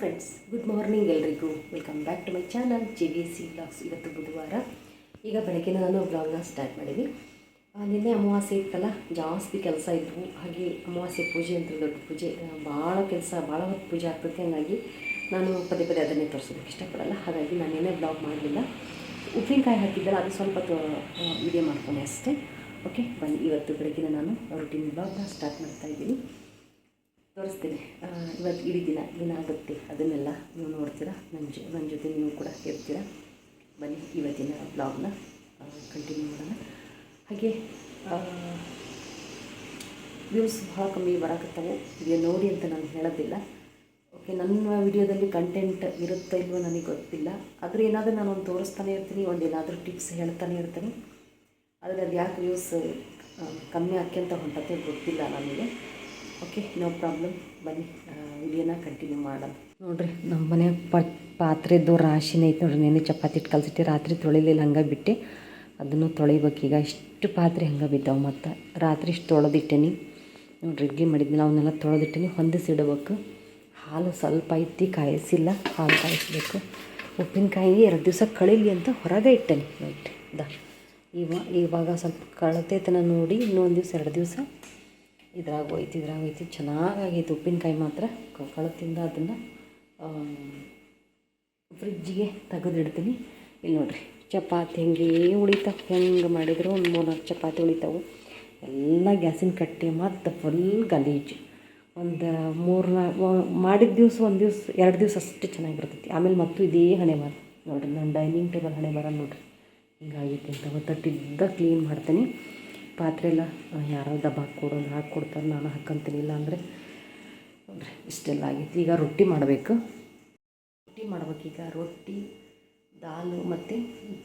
Friends good morning ಎಲ್ರಿಗೂ. Welcome back to my channel G V C blogs ಇವತ್ತು ಬುಧವಾರ. ಈಗ ಬೆಳಗ್ಗೆ ನಾನು ಬ್ಲಾಗ್ನ ಸ್ಟಾರ್ಟ್ ಮಾಡಿದ್ವಿ. ನಿನ್ನೆ ಅಮಾವಾಸ್ಯೆ ಇತ್ತಲ್ಲ, ಜಾಸ್ತಿ ಕೆಲಸ ಇದ್ವು. ಹಾಗೆ ಅಮಾವಾಸ್ಯೆ ಪೂಜೆ ಅಂತ ದೊಡ್ಡ ಪೂಜೆ. ಭಾಳ ಕೆಲಸ, ಭಾಳ ಹೊತ್ತು ಪೂಜೆ ಆಗ್ತದೆ. ಹಾಗಾಗಿ ನಾನು ಪದೇ ಪದೇ ಅದನ್ನೇ ತೋರಿಸೋದಕ್ಕೆ ಇಷ್ಟಪಡಲ್ಲ. ಹಾಗಾಗಿ ನಾನು ಏನೇ ಬ್ಲಾಗ್ ಮಾಡಲಿಲ್ಲ. ಉಪ್ಪಿನಕಾಯಿ ಹಾಕಿದ್ದಲ್ಲ, ಅದು ಸ್ವಲ್ಪ ವಿಡಿಯೋ ಮಾಡ್ಕೊಂಡೆ ಅಷ್ಟೇ. ಓಕೆ ಬನ್ನಿ, ಇವತ್ತು ಬೆಳಗ್ಗೆ ನಾನು ರುಟೀನ್ ಬ್ಲಾಗ್ನ ಸ್ಟಾರ್ಟ್ ಮಾಡ್ತಾ ಇದ್ದೀನಿ. ತೋರಿಸ್ತೀನಿ. ಇವತ್ತು ಇಡೀ ದಿನ ಏನಾಗುತ್ತೆ ಅದನ್ನೆಲ್ಲ ನೀವು ನೋಡ್ತೀರಾ? ನನ್ನ ಜೊ ನನ್ನ ಜೊತೆ ನೀವು ಕೂಡ ಇರ್ತೀರಾ ಬನ್ನಿ ಇವತ್ತಿನ ಬ್ಲಾಗ್ನ ಕಂಟಿನ್ಯೂ ಮಾಡೋಣ. ಹಾಗೆ ವ್ಯೂಸ್ ಭಾಳ ಕಮ್ಮಿ ಬರಾಕತ್ತವು. ವಿಡಿಯೋ ನೋಡಿ ಅಂತ ನಾನು ಹೇಳೋದಿಲ್ಲ. ಓಕೆ ನನ್ನ ವಿಡಿಯೋದಲ್ಲಿ ಕಂಟೆಂಟ್ ಇರುತ್ತೋ ಇಲ್ವೋ ನನಗೆ ಗೊತ್ತಿಲ್ಲ. ಆದರೆ ಏನಾದರೂ ನಾನು ಒಂದು ತೋರಿಸ್ತಾನೆ ಇರ್ತೀನಿ, ಒಂದು ಏನಾದರೂ ಟಿಪ್ಸ್ ಹೇಳ್ತಾನೆ ಇರ್ತೀನಿ. ಆದರೆ ಅದು ಯಾಕೆ ವ್ಯೂಸ್ ಕಮ್ಮಿ ಆಕ್ಯಂತ ಹೊಂಟತೆ ಗೊತ್ತಿಲ್ಲ ನನಗೆ. ಓಕೆ ನೋ ಪ್ರಾಬ್ಲಮ್ ಬನ್ನಿ ವಿಡಿಯೋನ ಕಂಟಿನ್ಯೂ ಮಾಡೋಣ. ನೋಡಿರಿ, ನಮ್ಮ ಮನೆ ಪ, ಪಾತ್ರೆದ್ದು ರಾಶಿನೇ ಐತೆ ನೋಡ್ರಿ ನೆನೆ ಚಪಾತಿ ಇಟ್ಟು ಕಲಸಿಟ್ಟು ರಾತ್ರಿ ತೊಳಿಲಿಲ್ಲ, ಹಂಗೆ ಬಿಟ್ಟೆ. ಅದನ್ನು ತೊಳಿಬೇಕೀಗ ಇಷ್ಟು ಪಾತ್ರೆ ಹಂಗೆ ಬಿದ್ದಾವೆ ಮತ್ತು. ರಾತ್ರಿ ಇಷ್ಟು ತೊಳೆದಿಟ್ಟೇನಿ. ನೋಡ್ರಿ ಇಡ್ಲಿ ಮಾಡಿದ್ನಲ್ಲ, ಅವನ್ನೆಲ್ಲ ತೊಳೆದಿಟ್ಟೇನಿ ಹೊಂದಿಸಿಡಬೇಕು ಹಾಲು ಸ್ವಲ್ಪ ಐತಿ ಕಾಯಿಸಿಲ್ಲ, ಹಾಲು ಕಾಯಿಸಬೇಕು. ಉಪ್ಪಿನಕಾಯಿ ಎರಡು ದಿವಸ ಕಳೀಲಿ ಅಂತ ಹೊರಗೆ ಇಟ್ಟೇನಿ. ನೋಡಿ ಇವ, ಇವಾಗ ಸ್ವಲ್ಪ ಕಳತೈತನ ನೋಡಿ, ಇನ್ನೊಂದು ದಿವಸ, ಎರಡು ದಿವಸ ಇದ್ರಾಗ ಹೋಯ್ತು ಇದ್ರಾಗ ಹೋಯ್ತು ಚೆನ್ನಾಗಾಗೈತೆ ಉಪ್ಪಿನಕಾಯಿ ಮಾತ್ರ. ಕ- ಕಳತಿಂದ ಅದನ್ನು ಫ್ರಿಜ್ಜಿಗೆ ತೆಗೆದಿಡ್ತೀನಿ. ಇಲ್ಲಿ ನೋಡಿರಿ, ಚಪಾತಿ ಹೆಂಗೆ ಉಳಿತಾವೆ? ಹೆಂಗೆ ಮಾಡಿದ್ರು? ಒಂದು ಮೂರ್ನಾಲ್ಕು ಚಪಾತಿ ಉಳಿತಾವೆ. ಎಲ್ಲ ಗ್ಯಾಸಿನ ಕಟ್ಟಿ ಮತ್ತು ಫುಲ್ ಗಲೀಜು. ಒಂದು, ಮೂರು ಮಾಡಿದ ದಿವಸ ಒಂದು ದಿವಸ, ಎರಡು ದಿವಸ ಅಷ್ಟೇ ಚೆನ್ನಾಗಿರ್ತೈತಿ. ಆಮೇಲೆ ಮತ್ತು ಇದೇ ಹಣೆ ಬರ ನೋಡಿರಿ ನನ್ನ ಡೈನಿಂಗ್ ಟೇಬಲ್ ಹಣೆ ಬರ ನೋಡಿರಿ. ಹಿಂಗಾಗಿತ್ತು ಅಂತ ತಟ್ಟಿದ್ದ ಕ್ಲೀನ್ ಮಾಡ್ತೀನಿ. ಪಾತ್ರೆ ಎಲ್ಲ ಯಾರೋ ದಬ್ಬ ಹಾಕ್ಕೊಡೋದು ಹಾಕ್ಕೊಡ್ತಾರೆ, ನಾನು ಹಾಕ್ಕಂತೀನಿ ಇಲ್ಲ ಅಂದರೆ ನೋಡ್ರಿ, ಇಷ್ಟೆಲ್ಲ ಆಗೈತಿ ಈಗ ರೊಟ್ಟಿ ಮಾಡಬೇಕು. ರೊಟ್ಟಿ ಮಾಡ್ಬೇಕೀಗ ರೊಟ್ಟಿ, ದಾಲು ಮತ್ತು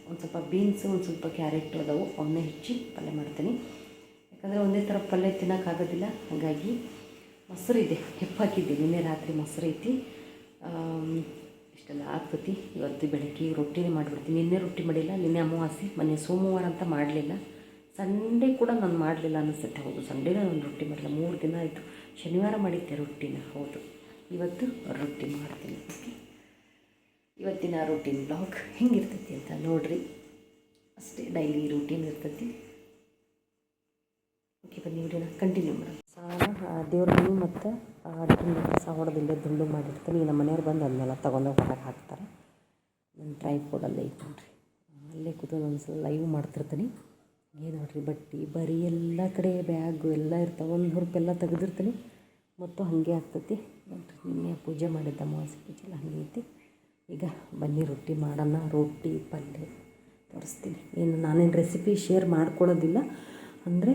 ಒಂದು ಸ್ವಲ್ಪ ಬೀನ್ಸು ಒಂದು ಸ್ವಲ್ಪ ಕ್ಯಾರೆಟ್ ಅದಾವು. ಅವನ್ನೇ ಹೆಚ್ಚಿ ಪಲ್ಯ ಮಾಡ್ತೀನಿ. ಯಾಕಂದರೆ ಒಂದೇ ಥರ ಪಲ್ಯ ತಿನ್ನೋಕ್ಕಾಗೋದಿಲ್ಲ ಹಾಗಾಗಿ ಮೊಸರು ಇದೆ. ಹೆಪ್ಪಾಕಿದ್ದೆ ನಿನ್ನೆ ರಾತ್ರಿ ಮೊಸರು ಐತಿ. ಇಷ್ಟೆಲ್ಲ ಆಗ್ತೈತಿ. ಇವತ್ತು ಬೆಳಗ್ಗೆ ರೊಟ್ಟಿನೇ ಮಾಡಿಬಿಡ್ತೀನಿ. ನಿನ್ನೆ ರೊಟ್ಟಿ ಮಾಡಿಲ್ಲ. ನಿನ್ನೆ ಅಮಾವಾಸ್ಯೆ. ಮೊನ್ನೆ ಸೋಮವಾರ ಅಂತ ಮಾಡಲಿಲ್ಲ. ಸಂಡೇ ಕೂಡ ನಾನು ಮಾಡಲಿಲ್ಲ ಅನಿಸುತ್ತೆ, ಹೌದು. ಸಂಡೇನೂ ನಾನು ರೊಟ್ಟಿ ಮಾಡಲಿಲ್ಲ. ಮೂರು ದಿನ ಆಯಿತು. ಶನಿವಾರ ಮಾಡಿದ್ದೆ ರೊಟ್ಟಿನ, ಹೌದು. ಇವತ್ತು ರೊಟ್ಟಿ ಮಾಡ್ತೀನಿ. ಓಕೆ ಇವತ್ತಿನ ರೊಟ್ಟಿನ ಬ್ಲಾಗ್ ಹೆಂಗಿರ್ತೈತಿ ಅಂತ ನೋಡ್ರಿ. ಅಷ್ಟೇ ಡೈಲಿ ರೂಟೀನ್ ಇರ್ತೈತಿ. ಓಕೆ ಬನ್ನಿ, ವಿಡಿಯೋನ ಕಂಟಿನ್ಯೂ ಮಾಡೋಣ. ಸಾಲ ದೇವ್ರ ಮನೆ ಮತ್ತು ಅಡುಗೆ ಕಸ ದುಂಡು ಮಾಡಿರ್ತೀನಿ. ನಮ್ಮ ಮನೆಯವ್ರು ಬಂದು ಅದನ್ನೆಲ್ಲ ತೊಗೊಂಡೋಗಿ ಹೊರಗೆ ಹಾಕ್ತಾರೆ. ನನ್ನ ಟ್ರೈ ಅಲ್ಲೇ ಐತೆ ನೋಡ್ರಿ. ಅಲ್ಲೇ ಕೂತ್ಕೊಂಡು ಸಲ ಲೈವ್ ಮಾಡ್ತಿರ್ತೀನಿ. ಏನು ನೋಡ್ರಿ ಬಟ್ಟೆ, ಬರೀ ಎಲ್ಲ ಕಡೆ ಬ್ಯಾಗು ಎಲ್ಲ ಇರ್ತಾವೆ, ಒಂದು ಹುರುಪೆಲ್ಲ ತೆಗೆದಿರ್ತೀನಿ. ಮತ್ತು ಹಾಗೆ ಆಗ್ತೈತಿ. ನಿನ್ನೆ ಪೂಜೆ ಮಾಡಿದ್ದ ಅಮಾವಾಸ್ಯೆ ಪೂಜೆ ಹಂಗೆ ಐತಿ. ಈಗ ಬನ್ನಿ, ರೊಟ್ಟಿ ಮಾಡೋಣ, ರೊಟ್ಟಿ ಪಲ್ಯ ತೋರಿಸ್ತೀನಿ. ಏನು, ನಾನೇನು ರೆಸಿಪಿ ಶೇರ್ ಮಾಡ್ಕೊಳ್ಳೋದಿಲ್ಲ. ಅಂದರೆ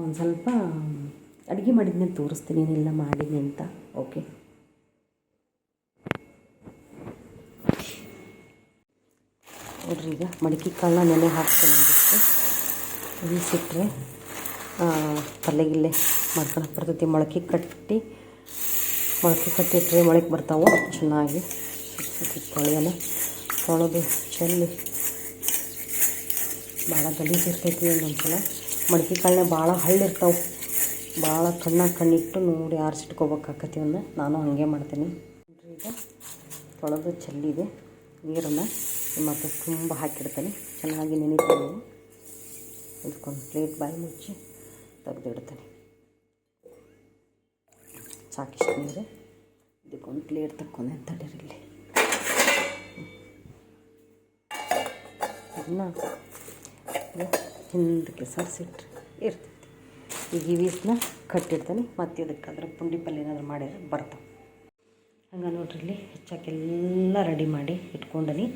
ಒಂದು ಸ್ವಲ್ಪ ಅಡುಗೆ ಮಾಡಿದ್ಮೇಲೆ ತೋರಿಸ್ತೀನಿ, ಏನೆಲ್ಲ ಮಾಡಿದ್ನಿ ಅಂತ. ಓಕೆ ನೋಡ್ರಿ, ಈಗ ಮಡಿಕೆ ಕಾಳನ್ನ ನೆನೆ ಹಾಕ್ತೀನಿ ಒಂದಿಷ್ಟು ಪಲ್ಯ ಗಿಲ್ಲೆ ಮಾಡ್ಕೊಳಕ್ಕೆ ಬರ್ತೈತಿ. ಮೊಳಕೆ ಕಟ್ಟಿ, ಮೊಳಕೆ ಕಟ್ಟಿಟ್ರೆ ಮೊಳಕೆ ಬರ್ತಾವೆ. ಚೆನ್ನಾಗಿ ತೊಳೆಯಲ್ಲ ತೊಳೆದು ಚೆಲ್ಲಿ ಭಾಳ ಗಲೀಜು ಇರ್ತೈತಿ ಒಂದೊಂದ್ಸಲ. ಮೊಳಕೆ ಕಾಳನ್ನ ಭಾಳ ಹಳ್ಳಿರ್ತಾವೆ. ಭಾಳ ಕಣ್ಣಾಗ ಕಣ್ಣಿಟ್ಟು ನೋಡಿ ಆರಿಸಿಟ್ಕೋಬೇಕಾಕತಿ ಒಂದು. ನಾನು ಹಾಗೆ ಮಾಡ್ತೀನಿ. ಈಗ ತೊಳೆದು ಚೆಲ್ಲಿದೆ. ನೀರನ್ನು ಮತ್ತು ತುಂಬ ಹಾಕಿಡ್ತೀನಿ. ಚೆನ್ನಾಗಿ ನೆನಿತೀನಿ ಇದಕ್ಕೊಂದು ಪ್ಲೇಟ್ ಬಾಯಿ ಮುಚ್ಚಿ ತೆಗೆದಿಡ್ತೀನಿ. ಸಾಕಿಷ್ಟು ನೀರು. ಇದಕ್ಕೊಂದು ಪ್ಲೇಟ್ ತಕ್ಕೊಂಡೆ ತಡೀರಿಲ್ಲಿ ಇದನ್ನ ಹಿಂದಕ್ಕೆ ಸರಿಸಿಟ್ರೆ ಇರ್ತೈತಿ. ಈಗ ಈ ವೀಸ್ನ ಕಟ್ಟಿಡ್ತೇನೆ. ಮತ್ತು ಇದಕ್ಕೆ ಅದರ ಪುಂಡಿ ಪಲ್ಯ ಏನಾದ್ರು ಮಾಡಿದ್ರೆ ಬರ್ತಾವೆ. ಹಂಗೆ ನೋಡ್ರಿ ಇಲ್ಲಿ ಹೆಚ್ಚಾಕೆಲ್ಲ ರೆಡಿ ಮಾಡಿ ಇಟ್ಕೊಂಡನಿ.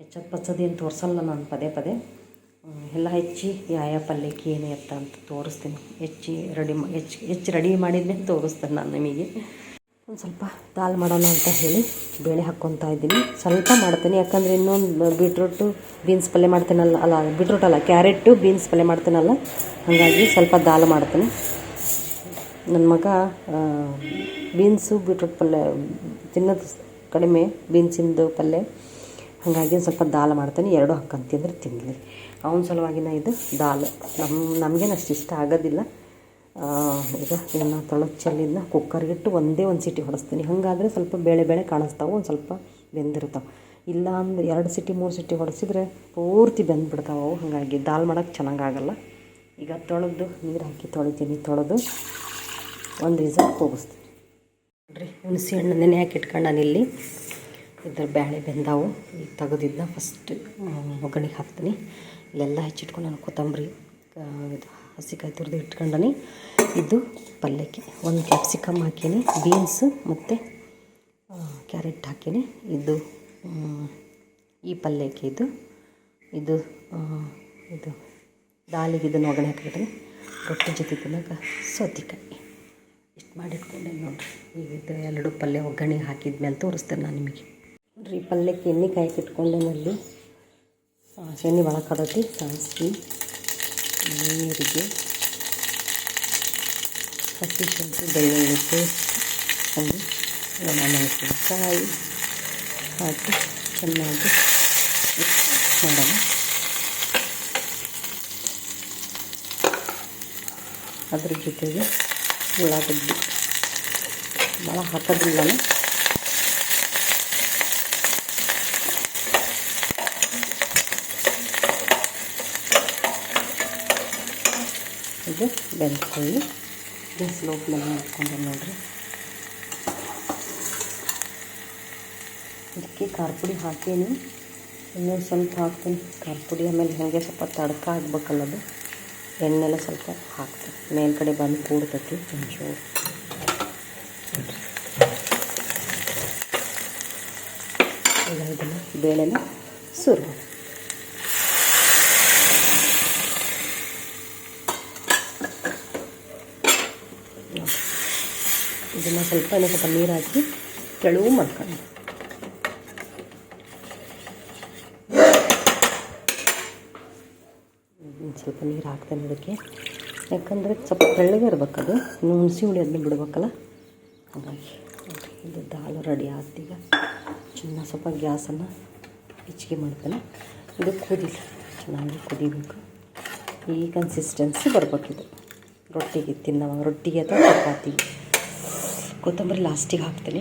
ಹೆಚ್ಚಕ್ಕೆ ಏನು ತೋರಿಸಲ್ಲ ನಾನು ಪದೇ ಪದೇ. ಎಲ್ಲ ಹೆಚ್ಚಿ ಯಾವ ಪಲ್ಯಕ್ಕೆ ಏನು ಎತ್ತ ಅಂತ ತೋರಿಸ್ತೀನಿ. ಹೆಚ್ಚಿ ರೆಡಿ ಹೆಚ್ಚು ಹೆಚ್ಚು ರೆಡಿ ಮಾಡಿದ್ನೇ ತೋರಿಸ್ತೇನೆ ನಾನು ನಿಮಗೆ. ಒಂದು ಸ್ವಲ್ಪ ದಾಲ್ ಮಾಡೋಣ ಅಂತ ಹೇಳಿ ಬೇಳೆ ಹಾಕ್ಕೊತಾ ಇದ್ದೀನಿ. ಸ್ವಲ್ಪ ಮಾಡ್ತೀನಿ, ಯಾಕಂದರೆ ಇನ್ನೊಂದು ಬೀಟ್ರೂಟು, ಬೀನ್ಸ್ ಪಲ್ಯ ಮಾಡ್ತೀನಲ್ಲ, ಅಲ್ಲ, ಬೀಟ್ರೂಟ್ ಅಲ್ಲ ಕ್ಯಾರೆಟು ಬೀನ್ಸ್ ಪಲ್ಯ ಮಾಡ್ತೀನಲ್ಲ, ಹಾಗಾಗಿ ಸ್ವಲ್ಪ ದಾಲ್ ಮಾಡ್ತೀನಿ. ನನ್ನ ಮಗ ಬೀನ್ಸು, ಬೀಟ್ರೂಟ್ ಪಲ್ಯ, ತಿನ್ನೋದು ಕಡಿಮೆ ಬೀನ್ಸಿಂದು ಪಲ್ಯ, ಹಾಗಾಗಿ ಸ್ವಲ್ಪ ದಾಲ್ ಮಾಡ್ತೀನಿ. ಎರಡು ಹಾಕ್ಕಂತಿಂದ್ರೆ ತಿನ್ನಲಿ ಅವನ ಸಲುವಾಗಿನ ಇದು ದಾಲ್. ನಮ್ಮ ನಮಗೇನು ಅಷ್ಟು ಇಷ್ಟ ಆಗೋದಿಲ್ಲ. ಈಗ ಇದನ್ನು ತೊಳೆದು ಚೆಲ್ಲಿನ ಕುಕ್ಕರ್ಗಿಟ್ಟು ಒಂದೇ ಒಂದು ಸಿಟಿ ಹೊಡೆಸ್ತೀನಿ. ಹಾಗಾದರೆ ಸ್ವಲ್ಪ ಬೇಳೆ ಬೇಳೆ ಕಾಣಿಸ್ತಾವೆ, ಒಂದು ಸ್ವಲ್ಪ ಬೆಂದಿರ್ತಾವೆ. ಇಲ್ಲ ಅಂದ್ರೆ ಎರಡು ಸಿಟಿ, ಮೂರು ಸಿಟಿ ಹೊಡೆಸಿದ್ರೆ ಪೂರ್ತಿ ಬೆಂದ್ಬಿಡ್ತಾವೆ ಅವು. ಹಾಗಾಗಿ ದಾಲ್ ಮಾಡೋಕ್ಕೆ ಚೆನ್ನಾಗಾಗಲ್ಲ ಈಗ ತೊಳೆದು ನೀರು ಹಾಕಿ ತೊಳಿತೀನಿ. ತೊಳೆದು ಒಂದು ರೀಸನ್ ಕೂಗಿಸ್ತೀನಿ. ನೋಡಿರಿ, ಹುಣಸೆ ಹಣ್ಣು ನೆನೆ ಹಾಕಿ ಇಟ್ಕೊಂಡು ನಾನಿಲ್ಲಿ ಇದ್ರ ಬ್ಯಾಳೆ ಬೆಂದಾವು. ಈಗ ತೆಗೆದಿದ್ದ ಫಸ್ಟ್ ಒಗ್ಗರಣೆಗೆ ಹಾಕ್ತೀನಿ. ಇಲ್ಲೆಲ್ಲ ಹೆಚ್ಚಿಟ್ಕೊಂಡು ನಾನು ಕೊತ್ತಂಬರಿ ಇದು ಹಸಿಕಾಯಿ ತುರಿದು ಇಟ್ಕೊಂಡನಿ. ಇದು ಪಲ್ಯಕ್ಕೆ ಒಂದು ಕ್ಯಾಪ್ಸಿಕಮ್ ಹಾಕೀನಿ ಬೀನ್ಸ್ ಮತ್ತು ಕ್ಯಾರೆಟ್ ಹಾಕೀನಿ. ಇದು ಈ ಪಲ್ಯಕ್ಕೆ ಇದು. ಇದು ಇದು ದಾಲಿಗೆ ಇದನ್ನು ಒಗ್ಗರಣೆ ಹಾಕಿಬಿಟ್ರೆ ರೊಟ್ಟಿ ಜೊತೆ ತಿನ್ನೋಕೆ ಸೌತೆಕಾಯಿ. ಇಷ್ಟು ಮಾಡಿಟ್ಕೊಂಡೆ ನೋಡಿರಿ. ಈಗ ಇದು ಎರಡು ಪಲ್ಯ ಒಗ್ಗರಣೆ ಹಾಕಿದ್ಮೇಲೆ ತೋರಿಸ್ತೇನೆ ನಾನು ನಿಮಗೆ. ನೋಡಿರಿ, ಈ ಪಲ್ಯಕ್ಕೆ ಎಣ್ಣೆ ಕಾಯಕ್ಕೆ ಇಟ್ಕೊಂಡೇನಲ್ಲಿ ಎಣ್ಣೆ ಒಳಗೆ ಕದತಿ ಸಾಸಿವೆ ನೀರಿಗೆ ಹಸಿ ಶುಂಠಿ ಬೆಳ್ಳುಳ್ಳಿ ಪೇಸ್ಟ್ ಹಾಗೆ ಮೆಣಸಿನಕಾಯಿ ಹಾಕಿ ಚೆನ್ನಾಗಿ ಮಿಕ್ಸ್ ಮಾಡೋಣ ಅದ್ರ ಜೊತೆಗೆ ಉಳ್ಳಾಗಡ್ಡಿ ಭಾಳ ಹಾಕೋದಿಲ್ಲ ನಾನು. ಇದು ಬೆಂದ್ಕೊಳ್ಳಿ ಇದು ಸ್ಲೋ ಫ್ಲೇಮ್ ಮಾಡ್ಕೊಂಡೆ ನೋಡಿರಿ. ಇದಕ್ಕೆ ಖಾರ ಪುಡಿ ಹಾಕೀನಿ. ಇನ್ನೂ ಸ್ವಲ್ಪ ಹಾಕ್ತೀನಿ. ಖಾರ ಪುಡಿ ಆಮೇಲೆ ಹಾಗೆ ಸ್ವಲ್ಪ ತಡ್ಕ ಹಾಕ್ಬೇಕಲ್ಲ ಅದು ಎಣ್ಣೆಲ್ಲ ಸ್ವಲ್ಪ ಹಾಕ್ತೀನಿ. ಮೇಲ್ಗಡೆ ಬಂದು ಕೂಡ್ತೈತಿ. ಒಂಚೂರು. ಇದನ್ನು ಬೇಳೆನ ಸುರು ಇದನ್ನು ಸ್ವಲ್ಪ ಇನ್ನೂ ಸ್ವಲ್ಪ ನೀರು ಹಾಕಿ ತೆಳುವು ಮಾಡ್ಕೊಂಡು ಸ್ವಲ್ಪ ನೀರು ಹಾಕ್ತೇನೆ ಅದಕ್ಕೆ. ಯಾಕಂದರೆ ಸ್ವಲ್ಪ ತೆಳ್ಳಗೆ ಇರ್ಬೇಕದು. ಹುಣಸಿ ಹುಳಿ ಅದನ್ನ ಬಿಡ್ಬೇಕಲ್ಲ? ಹಾಗಾಗಿ ಇದು ದಾಲು ರೆಡಿ ಆಗ್ತೀಗ ಚೆನ್ನಾಗಿ ಸ್ವಲ್ಪ ಗ್ಯಾಸನ್ನು ಹೆಚ್ಚಿಗೆ ಮಾಡ್ತೇನೆ. ಇದು ಕುದಿಲ್ಲ ಚೆನ್ನಾಗಿ ಕುದಿಬೇಕು. ಈ ಕನ್ಸಿಸ್ಟೆನ್ಸಿ ಬರ್ಬೇಕಿದು. ರೊಟ್ಟಿಗೆ ತಿನ್ನೋವಾಗ ರೊಟ್ಟಿಗೆ ಅಥವಾ ಚಪಾತಿಗೆ ಕೊತ್ತಂಬರಿ ಲಾಸ್ಟಿಗೆ ಹಾಕ್ತೀನಿ.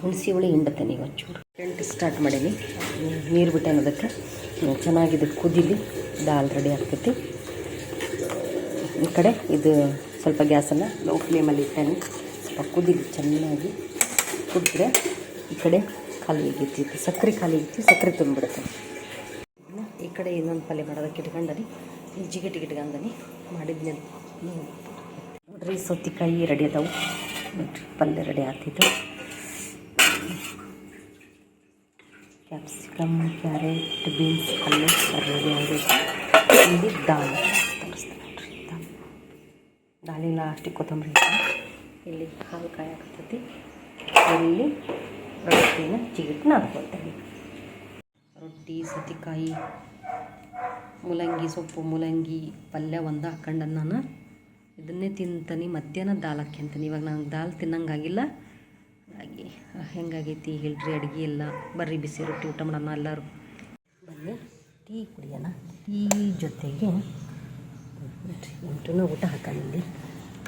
ಹುಣಸಿ ಹುಳಿ ಹಿಂಡತೇನೆ ಒಂಚೂರು. ಎಂಟು ಸ್ಟಾರ್ಟ್ ಮಾಡೀನಿ. ನೀರು ಬಿಟ್ಟೇನೆ ಅದಕ್ಕೆ ಚೆನ್ನಾಗಿ ಚೆನ್ನಾಗಿದೆ ಕುದೀಲಿ. ದಾಲ್ ರೆಡಿ ಆಗ್ತೈತಿ. ಈ ಕಡೆ ಇದು ಸ್ವಲ್ಪ ಗ್ಯಾಸನ್ನು ಲೋ ಫ್ಲೇಮಲ್ಲಿ ಇಟ್ಟೇನೆ. ಸ್ವಲ್ಪ ಕುದೀಲಿ ಚೆನ್ನಾಗಿ ಕುದಿದ್ರೆ ಈ ಕಡೆ ಖಾಲಿ ಆಗೈತಿ. ಸಕ್ಕರೆ ಖಾಲಿ ಆಗೈತಿ, ಸಕ್ಕರೆ ತುಂಬಿಡುತ್ತೆ ಈ ಕಡೆ ಇನ್ನೊಂದು ಪಲ್ಯ ಮಾಡೋದಕ್ಕೆ ಇಟ್ಕೊಂಡನಿ. ಜಿಗಿಟಿಗೆ ಇಟ್ಕೊಂಡನಿ ಮಾಡಿದ್ಮೇಲೆ ನೋಡ್ರಿ ಸೌತಿಕಾಯಿ ರೆಡಿ ಅದಾವು. ಪಲ್ಯ ರೆಡಿ ಆಗ್ತಿತ್ತು ಕ್ಯಾಪ್ಸಿಕಮ್, ಕ್ಯಾರೆಟ್, ಬೀನ್ಸ್ ಪಲ್ಯ ರೆಡಿ ಆಗಿತ್ತು ಇಲ್ಲಿ ದಾಲ್ ದಾಳಿ ಲಾಸ್ಟಿಗೆ ಕೊತ್ತಂಬರಿ ಇಲ್ಲಿ ಹಾಲು ಕಾಯಿ ಹಾಕ್ತೈತಿ ಇಲ್ಲಿ ರೊಟ್ಟಿನ ಚಿಗಿಟ್ ನಾದ್ಕೊಳ್ತೇವೆ. ರೊಟ್ಟಿ ಸೌತೆಕಾಯಿ ಮೂಲಂಗಿ ಸೊಪ್ಪು, ಮೂಲಂಗಿ ಪಲ್ಯ ಒಂದು ಹಾಕೊಂಡು ನಾನು ಇದನ್ನೇ ತಿಂತಾನೆ, ಮಧ್ಯಾಹ್ನ ದಾಲ್ ಹಾಕ್ಯಂತಾನೆ ಇವಾಗ ನಂಗೆ ದಾಲ್ ತಿನ್ನಂಗಾಗಿಲ್ಲ. ಹಾಗೆ ಹೆಂಗಾಗೈತಿ ಹೇಳ್ರಿ, ಅಡುಗೆ ಎಲ್ಲ ಬರ್ರಿ, ಬಿಸಿ ರೊಟ್ಟಿ ಊಟ ಮಾಡೋಣ ಎಲ್ಲರೂ. ಬನ್ನಿ, ಟೀ ಕುಡಿಯೋಣ. ಟೀ ಜೊತೆಗೆ ಎಂಟು ಊಟ ಇಲ್ಲಿ.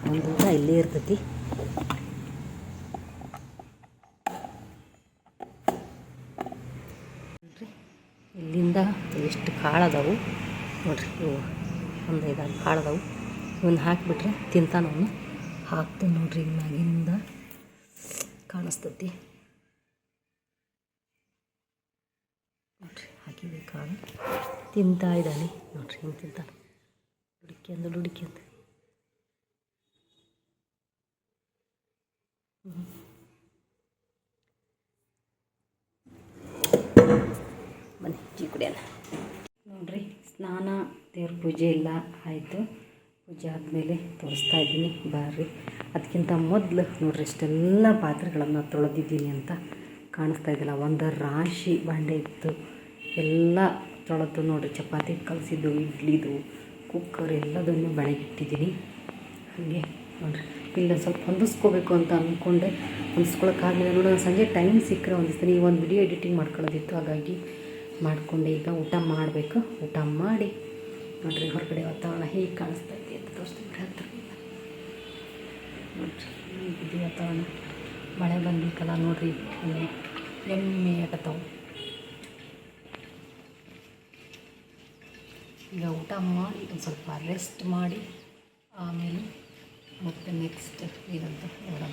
ಒಂದು ಊಟ ಇಲ್ಲೇ ಇರ್ತೈತಿ. ಇಲ್ಲಿಂದ ಎಷ್ಟು ಕಾಳು ಅದಾವು? ನೋಡ್ರಿ ಒಂದು ಐದಾರು ಕಾಳು ಅದಾವು. ಇವನ್ನ ಹಾಕಿಬಿಟ್ರೆ ತಿಂತಾನ ಅವನು. ಹಾಕ್ತೇನೆ ನೋಡ್ರಿ ಈಗ ಮ್ಯಾಗಿಂದ. ಕಾಣಿಸ್ತೈತಿ. ನೋಡ್ರಿ, ಹಾಕಿದೆ ಕಾಳು. ತಿಂತಾ ಇದ್ದಾನೆ. ನೋಡ್ರಿ, ಹಿಂಗೆ ತಿಂತಾನೆ. ಡುಡಿಕೆಂದು ಡುಡಿಕೆಂದು ಬನ್ನಿ, ಟೀ ಕುಡಿಯೋಣ. ನೋಡ್ರಿ, ಸ್ನಾನ, ದೇವ್ರ ಪೂಜೆ ಎಲ್ಲ ಆಯಿತು. ಪೂಜೆ ಆದಮೇಲೆ ತೋರಿಸ್ತಾ ಇದ್ದೀನಿ. ಬರ್ರಿ. ಅದಕ್ಕಿಂತ ಮೊದಲು ನೋಡ್ರಿ ಇಷ್ಟೆಲ್ಲ ಪಾತ್ರೆಗಳನ್ನು ತೊಳೆದಿದ್ದೀನಿ ಅಂತ ಕಾಣಿಸ್ತಾ ಇದ್ದಿಲ್ಲ ಒಂದು ರಾಶಿ ಬಾಂಡೆ ಇತ್ತು. ಎಲ್ಲ ತೊಳೆದು ನೋಡಿರಿ, ಚಪಾತಿ ಕಲಸಿದ್ದು, ಇಡ್ಲಿದು, ಕುಕ್ಕರ್ ಎಲ್ಲದನ್ನು ಬೆಳಗಿಟ್ಟಿದ್ದೀನಿ. ಹಾಗೆ ನೋಡ್ರಿ. ಇಲ್ಲ, ಸ್ವಲ್ಪ ಹೊಂದಿಸ್ಕೋಬೇಕು ಅಂತ ಅಂದ್ಕೊಂಡೆ ಹೊಂದಿಸ್ಕೊಳಕ್ಕಾಗಲಿಲ್ಲ ನೋಡಿ ಸಂಜೆ ಟೈಮ್ ಸಿಕ್ಕರೆ ಹೊಂದಿಸ್ತೀನಿ. ಈ ಒಂದು ವಿಡಿಯೋ ಎಡಿಟಿಂಗ್ ಮಾಡ್ಕೊಳ್ಳೋದಿತ್ತು, ಹಾಗಾಗಿ ಮಾಡಿಕೊಂಡೆ. ಈಗ ಊಟ ಮಾಡಬೇಕು. ಊಟ ಮಾಡಿ ನೋಡ್ರಿ, ಹೊರಗಡೆ ವಾತಾವರಣ ಹೇಗೆ ಕಾಣಿಸ್ತಾ ಇದೆ ಹೇಗಿದೆ ವಾತಾವರಣ ಮಳೆ ಬಂದಿಕ್ಕಲ್ಲ ನೋಡ್ರಿ ಎಮ್ಮೆ ಆಗತ್ತವು ಈಗ ಊಟ ಮಾಡಿ ಒಂದು ಸ್ವಲ್ಪ ರೆಸ್ಟ್ ಮಾಡಿ, ಆಮೇಲೆ ಮತ್ತೆ ನೆಕ್ಸ್ಟ್ ಏನಂತ ನೋಡೋಣ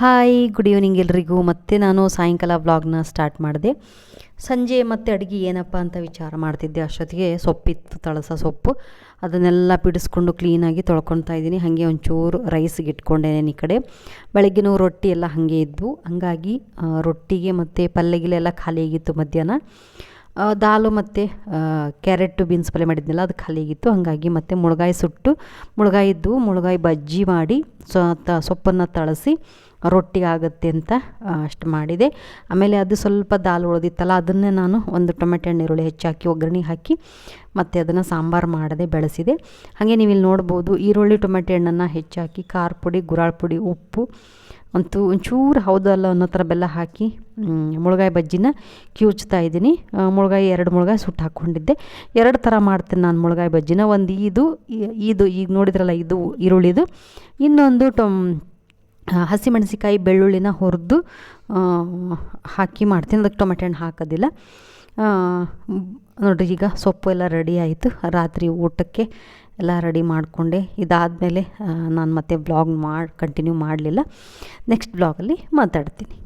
ಹಾಯ್ ಗುಡ್ ಈವ್ನಿಂಗ್ ಎಲ್ರಿಗೂ. ಮತ್ತೆ ನಾನು ಸಾಯಂಕಾಲ ವ್ಲಾಗ್ನ ಸ್ಟಾರ್ಟ್ ಮಾಡಿದೆ. ಸಂಜೆ ಮತ್ತೆ ಅಡುಗೆ ಏನಪ್ಪ ಅಂತ ವಿಚಾರ ಮಾಡ್ತಿದ್ದೆ. ಅಷ್ಟೊತ್ತಿಗೆ ಸೊಪ್ಪಿತ್ತು, ತಳಸ ಸೊಪ್ಪು. ಅದನ್ನೆಲ್ಲ ಬಿಡಿಸ್ಕೊಂಡು ಕ್ಲೀನಾಗಿ ತೊಳ್ಕೊತಾ ಇದ್ದೀನಿ. ಹಾಗೆ ಒಂಚೂರು ರೈಸ್ಗೆ ಇಟ್ಕೊಂಡೇನೆ ಈ ಕಡೆ. ಬೆಳಗ್ಗಿನೂ ರೊಟ್ಟಿ ಎಲ್ಲ ಹಾಗೆ ಇದ್ವು. ಹಂಗಾಗಿ ರೊಟ್ಟಿಗೆ ಮತ್ತು ಪಲ್ಯಗಿಲೆಲ್ಲ ಖಾಲಿಯಾಗಿತ್ತು ಮಧ್ಯಾಹ್ನ. ದಾಲು ಮತ್ತು ಕ್ಯಾರೆಟು ಬೀನ್ಸ್ ಪಲ್ಯ ಮಾಡಿದ್ನಲ್ಲ, ಅದು ಖಾಲಿಯಾಗಿತ್ತು ಹಾಗಾಗಿ ಮತ್ತು ಮುಳುಗಾಯಿ ಸುಟ್ಟು, ಮುಳುಗಾಯಿ ಇದ್ದು ಮುಳುಗಾಯಿ ಬಜ್ಜಿ ಮಾಡಿ, ಸೊ ಸೊಪ್ಪನ್ನು ತಳಸಿ ರೊಟ್ಟಿಗೆ ಆಗುತ್ತೆ ಅಂತ ಅಷ್ಟು ಮಾಡಿದೆ. ಆಮೇಲೆ ಅದು ಸ್ವಲ್ಪ ದಾಲ್ ಉಳಿದಿತ್ತಲ್ಲ, ಅದನ್ನೇ ನಾನು ಒಂದು ಟೊಮೆಟೊ ಹಣ್ಣು ಈರುಳ್ಳಿ ಹೆಚ್ಚಾಕಿ ಒಗ್ಗರಣೆ ಹಾಕಿ, ಮತ್ತು ಅದನ್ನು ಸಾಂಬಾರು ಮಾಡದೆ ಬೆಳೆಸಿದೆ. ಹಾಗೆ ನೀವು ಇಲ್ಲಿ ನೋಡ್ಬೋದು, ಈರುಳ್ಳಿ, ಟೊಮೆಟೊ ಹಣ್ಣನ್ನು ಹೆಚ್ಚಾಕಿ, ಖಾರ ಪುಡಿ, ಗುರಾಳ್ ಪುಡಿ, ಉಪ್ಪು, ಅಂತೂ ಒಂಚೂರು ಹೌದಲ್ಲ ಅನ್ನೋ ಥರ ಬೆಲ್ಲ ಹಾಕಿ ಮುಳುಗಾಯಿ ಬಜ್ಜಿನ ಕಿವುಚ್ತಾ ಇದ್ದೀನಿ. ಮುಳುಗಾಯಿ ಎರಡು ಮುಳುಗಾಯಿ ಸುಟ್ಟು ಹಾಕ್ಕೊಂಡಿದ್ದೆ. ಎರಡು ಥರ ಮಾಡ್ತೀನಿ ನಾನು ಮುಳುಗಾಯಿ ಬಜ್ಜಿನ. ಒಂದು ಇದು ಇದು ಈಗ ನೋಡಿದ್ರಲ್ಲ, ಇದು ಈರುಳ್ಳಿದು. ಇನ್ನೊಂದು ಟೊಮ್ ಹಸಿಮೆಣಸಿಕಾಯಿ ಬೆಳ್ಳುಳ್ಳಿನ ಹುರಿದು ಹಾಕಿ ಮಾಡ್ತೀನಿ. ಅದಕ್ಕೆ ಟೊಮೆಟೊ ಹಣ್ಣು ಹಾಕೋದಿಲ್ಲ. ನೋಡಿರಿ, ಈಗ ಸೊಪ್ಪು ಎಲ್ಲ ರೆಡಿ ಆಯಿತು. ರಾತ್ರಿ ಊಟಕ್ಕೆ ಎಲ್ಲ ರೆಡಿ ಮಾಡಿಕೊಂಡೆ. ಇದಾದಮೇಲೆ ನಾನು ಮತ್ತೆ ಬ್ಲಾಗ್ ಮಾಡಿ ಕಂಟಿನ್ಯೂ ಮಾಡಲಿಲ್ಲ. ನೆಕ್ಸ್ಟ್ ಬ್ಲಾಗಲ್ಲಿ ಮಾತಾಡ್ತೀನಿ.